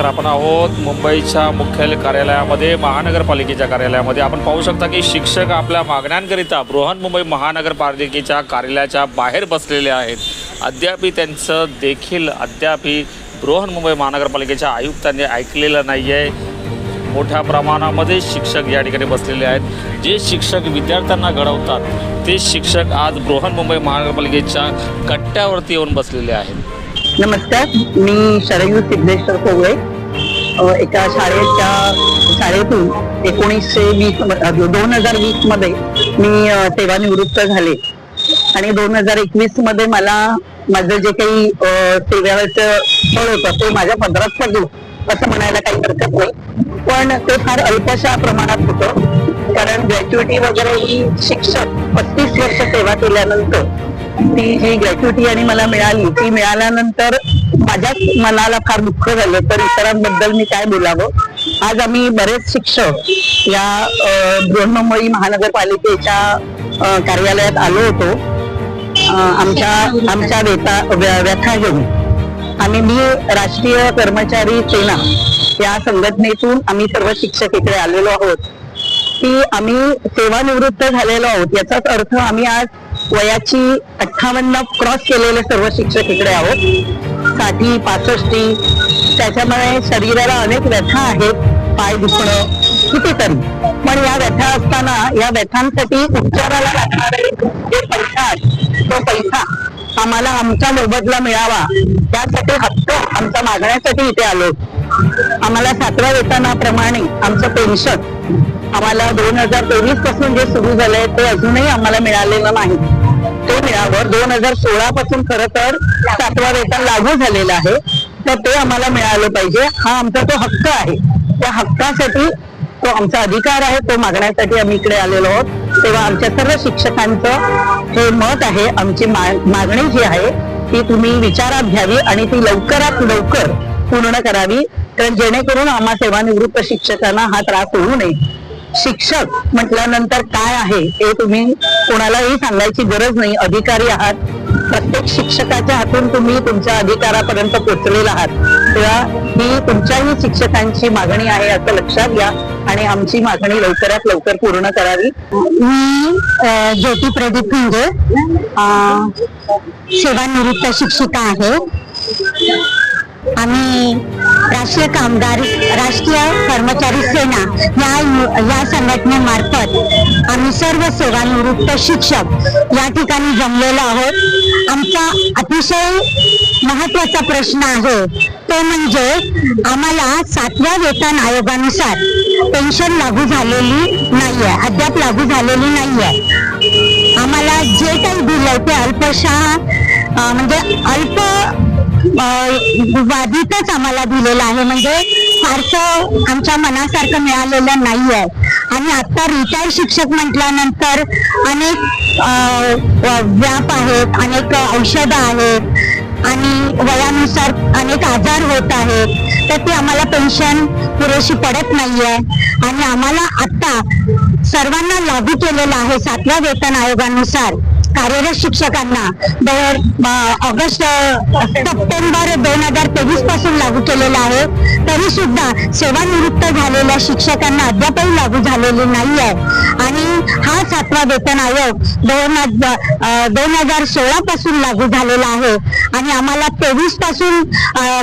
तर आपण आहोत मुंबईच्या मुख्यालय कार्यालयामध्ये महानगरपालिकेच्या कार्यालयामध्ये. आपण पाहू शकता की शिक्षक आपल्या मागण्यांकरिता बृहन्मुंबई महानगरपालिकेच्या कार्यालयाच्या बाहेर बसलेले आहेत. अद्यापही त्यांचं देखील अद्यापही बृहन्मुंबई महानगरपालिकेच्या आयुक्तांनी ऐकलेलं नाही आहे मोठ्या प्रमाणामध्ये शिक्षक या ठिकाणी बसलेले आहेत. जे शिक्षक विद्यार्थ्यांना घडवतात ते शिक्षक आज बृहन्मुंबई महानगरपालिकेच्या कट्ट्यावरती येऊन बसलेले आहेत. नमस्कार मी शरयू सिद्धेश्वर कोवळे. एका शाळेच्या शाळेतून एकोणीसशे वीस दोन हजार वीसमध्ये मी सेवानिवृत्त झाले. आणि दोन हजार एकवीसमध्ये मला माझं जे काही सेवाचं फळ होतं ते माझ्या पदरात पडलं. असं म्हणायला काही हरकत नाही. पण ते फार अल्पशा प्रमाणात होतं. कारण ग्रॅच्युटी वगैरे ही शिक्षक पस्तीस वर्ष सेवा केल्यानंतर ती जी ग्रॅच्युटी आणि मला मिळाली ती मिळाल्यानंतर माझ्याच मनाला फार दुःख झालं. तर इतरांबद्दल मी काय बोलावं? आज आम्ही बरेच शिक्षक या अ, बृहन्मुंबई महानगरपालिकेच्या कार्यालयात आलो होतो. आमच्या आमच्या व्यथा व्यथा घेऊन. आणि मी राष्ट्रीय कर्मचारी सेना या संघटनेतून आम्ही सर्व शिक्षक इकडे आलेलो आहोत. की आम्ही सेवानिवृत्त झालेलो आहोत. याचाच अर्थ आम्ही आज वयाची अठ्ठावन्न क्रॉस केलेले सर्व शिक्षक इकडे आहोत. साठी पासष्टी त्याच्यामुळे शरीराला अनेक व्यथा आहेत. पाय दुखणं कितीतरी पण या व्यथा असताना या व्यथांसाठी उपचाराला लागणारे जे पैसा तो पैसा आम्हाला आमच्या मोबदला मिळावा. त्यासाठी हक्क आमच्या मागण्यासाठी इथे आलो. आम्हाला सातव्या वेतनाप्रमाणे आमचं पेन्शन आम्हाला दोन हजार तेवीसपासून जे सुरू झालंय ते अजूनही आम्हाला मिळालेलं नाही. ते मिळावं दोन हजार सोळा पासून खर तर सातवा वेतन लागू झालेला आहे. तर ते आम्हाला मिळालं पाहिजे. हा आमचा तो हक्क आहे. त्या हक्कासाठी तो आमचा अधिकार आहे. तो मागण्यासाठी आम्ही इकडे आलेलो आहोत. तेव्हा आमच्या सर्व शिक्षकांचं हे मत आहे. आमची मागणी जी आहे ती तुम्ही विचारात घ्यावी आणि ती लवकरात लवकर पूर्ण करावी. तर जेणेकरून आम्हा सेवानिवृत्त शिक्षकांना हा त्रास होऊ नये. शिक्षक म्हटल्यानंतर काय आहे हे तुम्ही कोणालाही सांगायची गरज नाही. अधिकारी आहात. प्रत्येक शिक्षकाच्या हातून तुम्ही तुमच्या अधिकारापर्यंत पोहोचलेला आहात. तेव्हा ही तुमच्याही शिक्षकांची मागणी आहे असं लक्षात घ्या आणि आमची मागणी लवकरात लवकर पूर्ण करावी. मी ज्योती प्रदीप म्हणजे सेवानिवृत्त शिक्षिका आहे. आम्ही राष्ट्रीय कामगार राष्ट्रीय कर्मचारी सेना या या संघटनेमार्फत आम्ही सर्व सेवानिवृत्त शिक्षक या ठिकाणी जमलेलो आहोत. आमचा अतिशय महत्त्वाचा प्रश्न आहे. तो म्हणजे आम्हाला सातव्या वेतन आयोगानुसार पेन्शन लागू झालेली नाहीये अद्याप लागू झालेली नाहीये. आम्हाला जे काही दिलंय ते अल्पशा म्हणजे अल्प वादितच आम्हाला दिलेलं आहे. म्हणजे फारसं आमच्या मनासारखं मिळालेलं नाही आहे आणि आता रिटायर शिक्षक म्हटल्यानंतर अनेक व्याप आहेत अनेक औषधं आहेत आणि वयानुसार अनेक आजार होत आहेत. तर ते आम्हाला पेन्शन पुरेशी पडत नाहीये. आणि आम्हाला आता सर्वांना लागू केलेलं आहे सातव्या वेतन आयोगानुसार. कार्यरत शिक्षकांना ऑगस्ट सप्टेंबर दोन हजार तेवीसपासून लागू केलेला आहे. तरी सुद्धा सेवानिवृत्त झालेल्या शिक्षकांना अद्यापही लागू झालेली नाही आहे आणि हा सातवा वेतन आयोग दोन दोन हजार सोळा पासून लागू झालेला आहे. आणि आम्हाला तेवीसपासून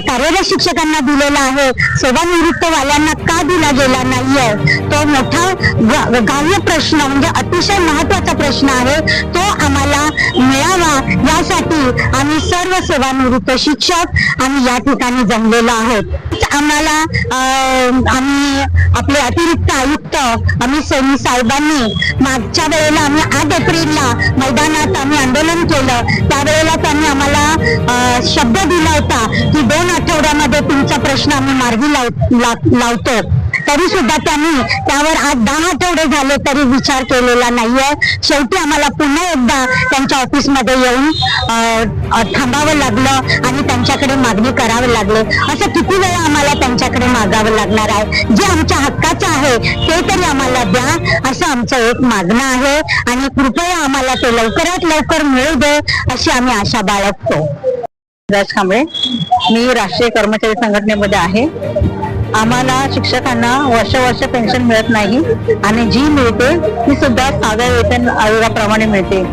कार्यरत शिक्षकांना दिलेला आहे. सेवानिवृत्त वाल्यांना का दिला गेला नाहीये? तो मोठा ग- प्रश्न म्हणजे अतिशय महत्त्वाचा प्रश्न आहे. तो आम्हाला मिळावा यासाठी आम्ही सर्व सेवानिवृत्त शिक्षक आम्ही या ठिकाणी जमलेलो आहोत. आम्हाला आम्ही आपले अतिरिक्त आयुक्त अमित सोनी साहेबांनी मागच्या वेळेला आम्ही आठ एप्रिलला मैदानात आम्ही आंदोलन केलं. त्यावेळेला त्यांनी आम्हाला अं, शब्द दिला होता की दोन आठवड्यामध्ये तुमचा प्रश्न आम्ही मार्गी लाव- ला- लावतो. तरी सुद्धा त्यांनी त्यावर आज दहा आठवडे झाले तरी विचार केलेला नाहीये. शेवटी आम्हाला पुन्हा एकदा त्यांच्या ऑफिसमध्ये येऊन थांबावं लागलं आणि त्यांच्याकडे मागणी करावी लागले. असं किती वेळा आम्हाला त्यांच्याकडे मागावं लागणार आहे? जे आमच्या हक्काचं आहे ते तरी आम्हाला द्या. असं आमचं एक मागणं आहे आणि कृपया आम्हाला ते लवकरात लवकर मिळू दे अशी आम्ही आशा बाळगतो. राज कांबळे मी राष्ट्रीय कर्मचारी संघटनेमध्ये आहे. आम्हाला शिक्षकांना वर्ष वर्ष पेन्शन मिळत नाही आणि जी मिळते ती सुद्धा साध्या वेतन आयोगाप्रमाणे मिळते.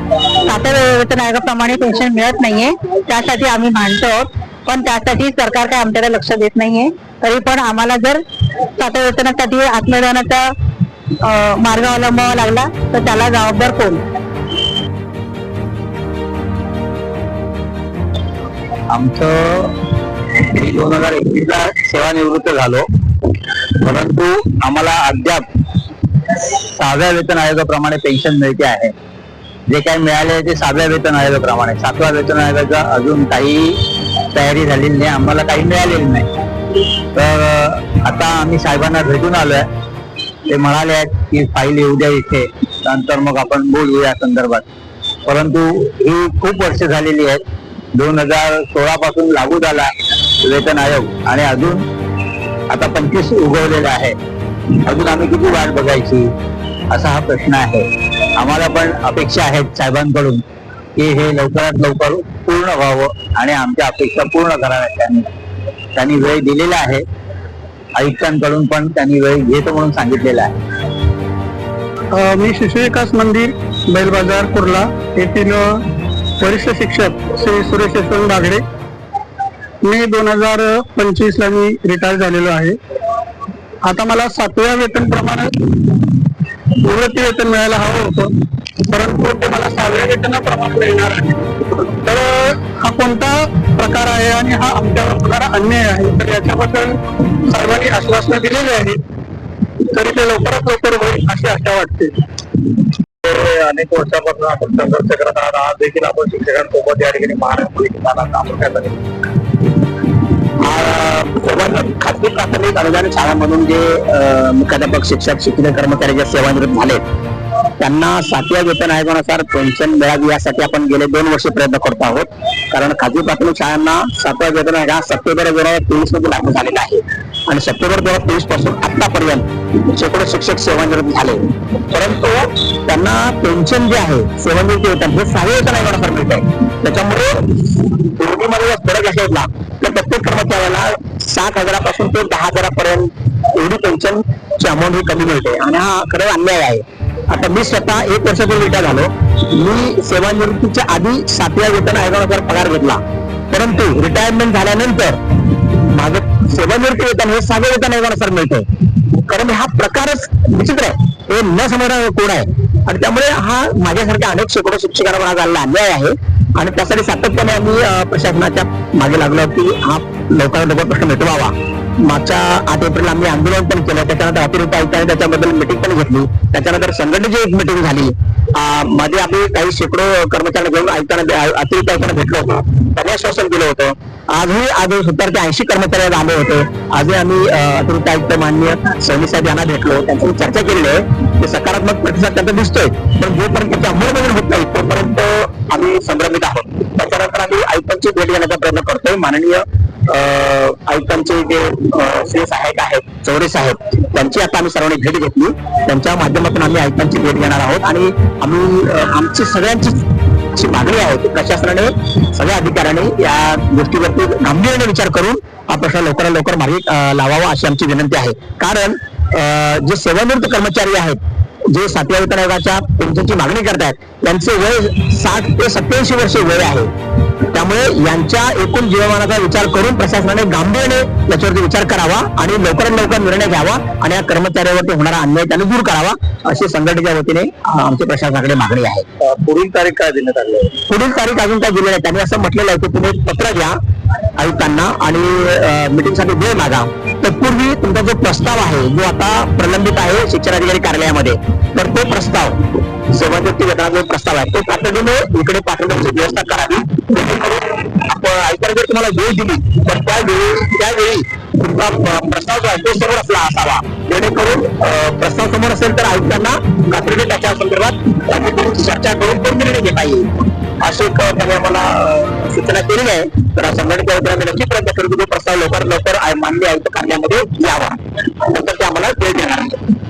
साध्या वेतन आयोगाप्रमाणे पेन्शन मिळत नाहीये त्यासाठी आम्ही भांडतो आहोत पण त्यासाठी सरकार काय आमच्याकडे लक्ष देत नाहीये. तरी पण आम्हाला जर साध्या वेतनासाठी आत्मदानाचा मार्ग अवलंबावा लागला तर त्याला जबाबदार कोण? आमचं दोन हजार एकवीस ला सेवानिवृत्त झालो. परंतु आम्हाला अद्याप सहाव्या वेतन आयोगाप्रमाणे पेन्शन मिळते आहे. जे काही मिळाले ते सहाव्या वेतन आयोगाप्रमाणे. सातव्या वेतन आयोगाचा अजून काही तयारी झालेली नाही. आम्हाला काही मिळालेली नाही. तर आता आम्ही साहेबांना भेटून आलोय. ते म्हणाले आहेत की फाईल येऊ द्या इथे. नंतर मग आपण बोलू या संदर्भात. परंतु ही खूप वर्ष झालेली आहेत. दोन हजार सोळा पासून लागू झाला. वेतन आयोग आणि अजून आता पंचवीस उगवलेला आहे. अजून आम्ही किती वाट बघायची? असा हा प्रश्न आहे. आम्हाला पण अपेक्षा आहेत साहेबांकडून की हे लवकरात लवकर पूर्ण व्हावं आणि आमच्या अपेक्षा पूर्ण कराव्यात त्यांनी. त्यांनी वेळ दिलेला आहे. आयुक्तांकडून पण त्यांनी वेळ घेतो म्हणून सांगितलेला आहे. मी शिशु विकास मंदिर बैलबाजार कुर्ला येथील वरिष्ठ शिक्षक श्री सुरेश यशवंत बागडे मी दोन हजार पंचवीस ला मी रिटायर झालेलो आहे. आता मला सातव्या वेतन प्रमाणे निवृत्ती वेतन मिळायला हवं होतं परंतु ते मला सहाव्या वेतनाप्रमाणे मिळणार आहे. तर हा कोणता प्रकार आहे आणि हा आमच्यावर होणारा अन्याय आहे? तर याच्याबद्दल सर्वांनी आश्वासनं दिलेली आहेत. तरी ते लवकरात लवकर होईल अशी आशा वाटते. अनेक वर्षापासून आपण संघर्ष करत आहात. आज देखील आपण शिक्षकांसोबत या ठिकाणी महाराष्ट्र प्राथमिक अनुदान शाळांमधून जे मुख्याध्यापक शिक्षक शिक्षण कर्मचारी जे सेवानिवृत्त झाले त्यांना सातव्या वेतन आयोगानुसार पेन्शन मिळावी यासाठी आपण गेले दोन वर्ष प्रयत्न करतो आहोत. कारण खाजगी प्राथमिक शाळांना सातव्या वेतन आयोग हा सप्टेंबर दोन हजार तेवीसमध्ये लागू झालेला आहे. आणि सप्टेंबर दोन हजार तेवीसपासून आतापर्यंत शेकडो शिक्षक सेवानिवृत्त झाले. परंतु त्यांना पेन्शन जे आहे सेवानिवृत्ती वेतन हे सहाय्य वेतन आयोगानुसार मिळत आहे त्याच्यामुळे दोन्हीमध्ये जर फरक असेल तर प्रत्येक कर्मचाऱ्याला सात हजारापासून ते दहा हजारापर्यंत एवढी पेन्शनची अमाऊंट ही कमी मिळते. आणि हा खरं अन्याय आहे. आता मी स्वतः एक वर्षापूर्वी रिटायर झालो. मी सेवानिवृत्तीच्या आधी सातव्या वेतन आयोगानुसार पगार घेतला. परंतु रिटायरमेंट झाल्यानंतर माझं सेवानिवृत्ती वेतन हे सहाव्या वेतन आयोगानुसार मिळतंय. कारण हा प्रकारच विचित्र आहे. हे न समजणारा कोण आहे? आणि त्यामुळे हा माझ्यासारख्या अनेक शेकडो शिक्षकांना हा झालेला अन्याय आहे. आणि त्यासाठी सातत्याने आम्ही प्रशासनाच्या मागे लागलो की हा लवकरात लवकर प्रश्न मिटवावा. मागच्या आठ एप्रिल आम्ही आंदोलन पण केलं. त्याच्यानंतर अतिरिक्त आयुक्तांनी त्याच्याबद्दल मिटिंग पण घेतली. त्याच्यानंतर संघटनेची एक मिटिंग झाली. मध्ये आम्ही काही शेकडो कर्मचाऱ्यांना घेऊन आयुक्तांना अतिरिक्त आयुक्तांना भेटलो होतो. त्यांनी आश्वासन दिलं होतं. आजही आज सत्तर ते ऐंशी कर्मचारी आले होते. आजही आम्ही अतिरिक्त आयुक्त माननीय सैनिक साहेब यांना भेटलो. त्यांची चर्चा केलेली आहे. ते सकारात्मक प्रतिसाद त्यांचा दिसतोय. पण जोपर्यंत त्याची अंमलबजावणी होत नाही तोपर्यंत आम्ही संभ्रमित आहोत. त्याच्यानंतर आम्ही आयुक्तांची भेट घेण्याचा प्रयत्न करतोय. माननीय आयुक्तांचे जे श्री सहायक आहेत चौरे साहेब त्यांची आता आम्ही सर्वांनी भेट घेतली. त्यांच्या माध्यमातून आम्ही आयुक्तांची भेट घेणार आहोत आणि आम्ही आमची सगळ्यांची जी मागणी आहे ती प्रशासनाने सगळ्या अधिकाऱ्यांनी या गोष्टीवरती गांभीर्याने विचार करून हा प्रश्न लवकरात लवकर मार्गी लावावा अशी आमची विनंती आहे. कारण जे सेवानिवृत्त कर्मचारी आहेत जे सातव्या वेतन आयोगाच्या पेन्शनची मागणी करतायत यांचे वय साठ ते सत्याऐंशी वर्ष वय आहे. त्यामुळे यांच्या एकूण जीवमानाचा विचार करून प्रशासनाने गांभीर्याने याच्यावरती विचार करावा आणि लवकरात लवकर निर्णय घ्यावा आणि या कर्मचाऱ्यावरती होणारा अन्याय त्यांनी दूर करावा अशी संघटनेच्या वतीने आमच्या प्रशासनाकडे मागणी आहे. पुढील तारीख काय देण्यात आली पुढील तारीख अजून काय दिली नाही. त्यांनी असं म्हटलेलं आहे की तुम्ही पत्र द्या आयुक्तांना आणि मीटिंगसाठी वेळ मागा. तत्पूर्वी तुमचा जो प्रस्ताव आहे जो आता प्रलंबित आहे शिक्षणाधिकारी कार्यालयामध्ये तर तो प्रस्ताव सेवानिवृत्ती वेतनाचा जो प्रस्ताव आहे तो तातडीने इकडे पाठवण्याची व्यवस्था करावी. जेणेकरून आयुक्तांनी जर तुम्हाला वेळ दिली तर त्यावेळी त्यावेळी तुमचा प्रस्ताव जो आहे तो समोर असला असावा. जेणेकरून प्रस्ताव समोर असेल तर आयुक्तांना तातडीने त्याच्या संदर्भात चर्चा करून तो येईल अशी त्यांनी आम्हाला सूचना केलेली आहे. तर संघटनेच्या वतीने नक्की प्रयत्न करू की तो प्रस्ताव लवकर लवकर मान्य आयुक्त कार्यालयामध्ये यावा. नंतर ते आम्हाला वेळ देणार आहे.